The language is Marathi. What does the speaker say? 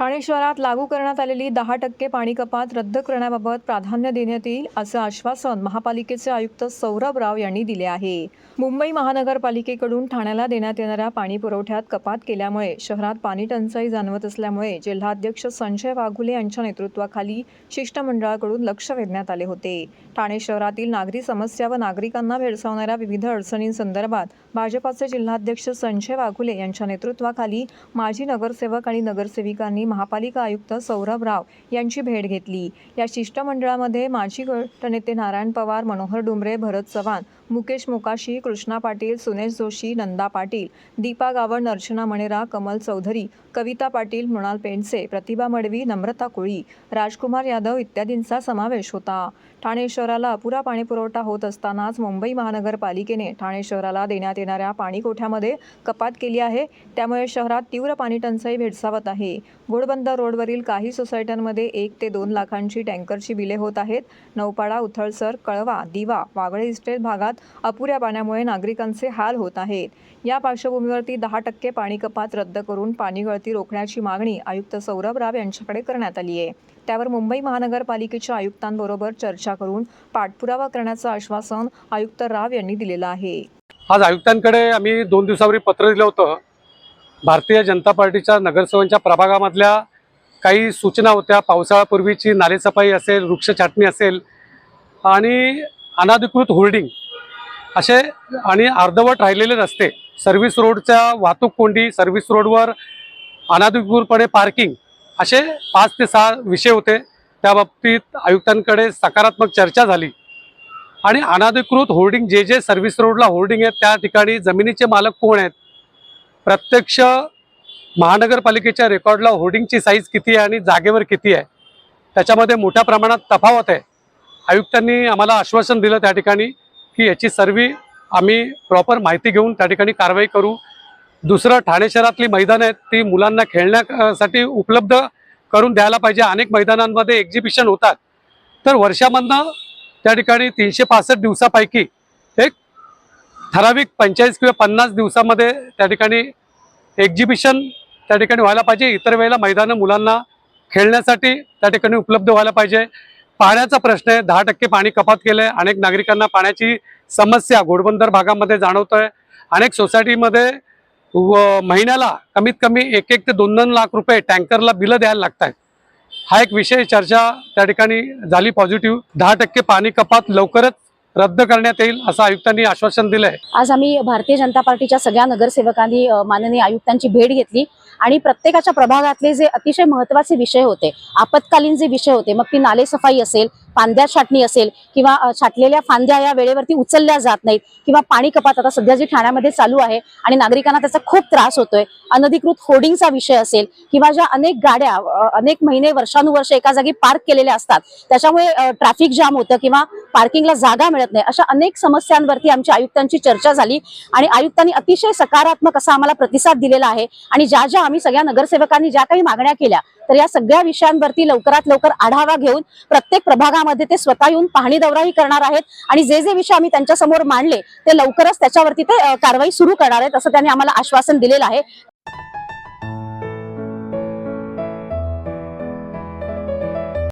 ठाणे शहरात लागू करण्यात आलेली दहा टक्के पाणी कपात रद्द करण्याबाबत प्राधान्य देण्यात येईल असं आश्वासन महापालिकेचे आयुक्त सौरभ राव यांनी दिले आहे. मुंबई महानगरपालिकेकडून ठाण्याला देण्यात येणाऱ्या पाणी पुरवठ्यात कपात केल्यामुळे शहरात पाणी टंचाई जाणवत असल्यामुळे जिल्हाध्यक्ष संजय वाघुले यांच्या नेतृत्वाखाली शिष्टमंडळाकडून लक्ष वेधण्यात आले होते. ठाणे शहरातील नागरी समस्या व नागरिकांना भेडसावणाऱ्या विविध अडचणींसंदर्भात भाजपाचे जिल्हाध्यक्ष संजय वाघुले यांच्या नेतृत्वाखाली माजी नगरसेवक आणि नगरसेविकांनी महापालिका आयुक्त सौरभ राव यांची भेट घेतली. या शिष्टमंडळामध्ये माजी गटनेते नारायण पवार मनोहर डुमरे भरत चव्हाण मुकेश मोकाशी कृष्णा पाटील सुनेश जोशी नंदा पाटील दीपा गावड अर्चना मणेरा कमल चौधरी कविता पाटील मृणाल पेंडसे प्रतिभा मडवी नम्रता कुळी राजकुमार यादव इत्यादींचा समावेश होता. ठाणे शहराला अपुरा पाणीपुरवठा होत असतानाच मुंबई महानगरपालिकेने ठाणे शहराला देण्यात येणाऱ्या पाणीकोठ्यामध्ये कपात केली आहे. त्यामुळे शहरात तीव्र पाणी टंचाई भेडसावत आहे. घोडबंदर रोडवरील काही सोसायट्यांमध्ये एक ते दोन लाखांची टँकरची बिले होत आहेत. नौपाडा उथळसर कळवा दिवा वागळे इस्टेट भागात अपुऱ्या पाण्यामुळे नागरिकांचे हाल होत आहेत. या पार्श्वभूमीवरती दहा टक्के पाणी कपात रद्द करून पाणी गळती रोखण्याची मागणी आयुक्त सौरभ राव यांच्याकडे करण्यात आली आहे. त्यावर मुंबई महानगरपालिकेच्या आयुक्तांबरोबर चर्चा करून पाठपुरावा करण्याचं आश्वासन आयुक्त राव यांनी दिलेलं आहे. आज आयुक्तांकडे आम्ही दोन दिवसापूर्वी पत्र दिलं होतं. भारतीय जनता पार्टीच्या नगरसेवकांच्या प्रभागामधल्या काही सूचना होत्या. पावसाळ्यापूर्वीची नालेसफाई असेल वृक्ष छाटणी असेल आणि अनाधिकृत होर्डिंग असे आणि अर्धवट राहिलेले रस्ते सर्व्हिस रोडच्या वाहतूक कोंडी सर्व्हिस रोडवर अनाधिकृतपणे पार्किंग असे पाच ते सहा विषय होते. त्या बाबतीत आयुक्तांकडे सकारात्मक चर्चा झाली आणि अनाधिकृत होर्डिंग जे जे सर्व्हिस रोडला होर्डिंग आहेत त्या ठिकाणी जमिनीचे मालक कोण आहेत प्रत्यक्ष महानगरपालिकेच्या रेकॉर्डला होर्डिंगची साईज किती आहे आणि जागेवर किती आहे त्याच्यामध्ये मोठ्या प्रमाणात तफावत आहे. आयुक्तांनी आम्हाला आश्वासन दिलं त्या ठिकाणी की याची सर्व आम्ही प्रॉपर माहिती घेऊन त्या ठिकाणी कारवाई करू. दुसरं ठाणे शहरातली मैदानं आहेत ती मुलांना खेळण्यासाठी उपलब्ध करून द्यायला पाहिजे. अनेक मैदानांमध्ये एक्झिबिशन होतात. तर वर्षामधनं त्या ठिकाणी तीनशे पासष्ट दिवसापैकी एक ठराविक पंचेचाळीस किंवा पन्नास दिवसामध्ये त्या ठिकाणी एक्झिबिशन त्या ठिकाणी व्हायला पाहिजे. इतर वेळेला मैदानं मुलांना खेळण्यासाठी त्या ठिकाणी उपलब्ध व्हायला पाहिजे. पाण्याचा प्रश्न आहे. दहा टक्के पाणी कपात केलं आहे अनेक नागरिकांना पाण्याची समस्या घोडबंदर भागामध्ये जाणवतो आहे अनेक सोसायटीमध्ये व महिन्याला कमीत कमी एक एक ते दोन दोन लाख रुपये टँकरला बिलं द्यायला लागत आहेत हा एक विषय चर्चा त्या ठिकाणी झाली पॉझिटिव्ह दहा टक्के पाणी कपात लवकरच रद्द करण्यात येईल असं आयुक्तांनी आश्वासन दिलंय. आज आम्ही भारतीय जनता पार्टीच्या सगळ्या नगरसेवकांनी माननीय आयुक्तांची भेट घेतली आणि प्रत्येकाच्या प्रभागातले जे अतिशय महत्त्वाचे विषय होते आपत्कालीन जे विषय होते मग ती नाले सफाई असेल फांद्या छाटणी असेल किंवा छाटलेल्या फांद्या या वेळेवरती उचलल्या जात नाहीत किंवा पाणी कपात आता सध्या जी ठाण्यामध्ये चालू आहे आणि नागरिकांना त्याचा खूप त्रास होतोय अनधिकृत होर्डिंगचा विषय असेल किंवा ज्या अनेक गाड्या अनेक महिने वर्षानुवर्ष एका जागी पार्क केलेल्या असतात त्याच्यामुळे ट्रॅफिक जाम होतं किंवा पार्किंगला जागा मिळत नाही अशा अनेक समस्यांवरती आमच्या आयुक्तांची चर्चा झाली आणि आयुक्तांनी अतिशय सकारात्मक असा आम्हाला प्रतिसाद दिलेला आहे आणि ज्या ज्या आम्ही सगळ्या नगरसेवकांनी ज्या काही मागण्या केल्या तर या सगळ्या विषयांवरती लवकरात लवकर आढावा घेऊन प्रत्येक प्रभागामध्ये ते स्वतः येऊन पाहणी दौराही करणार आहेत. आणि जे जे विषय आम्ही त्यांच्यासमोर मांडले ते लवकरच त्याच्यावरती ते कारवाई सुरू करणार आहेत असं त्यांनी आम्हाला आश्वासन दिलेलं आहे.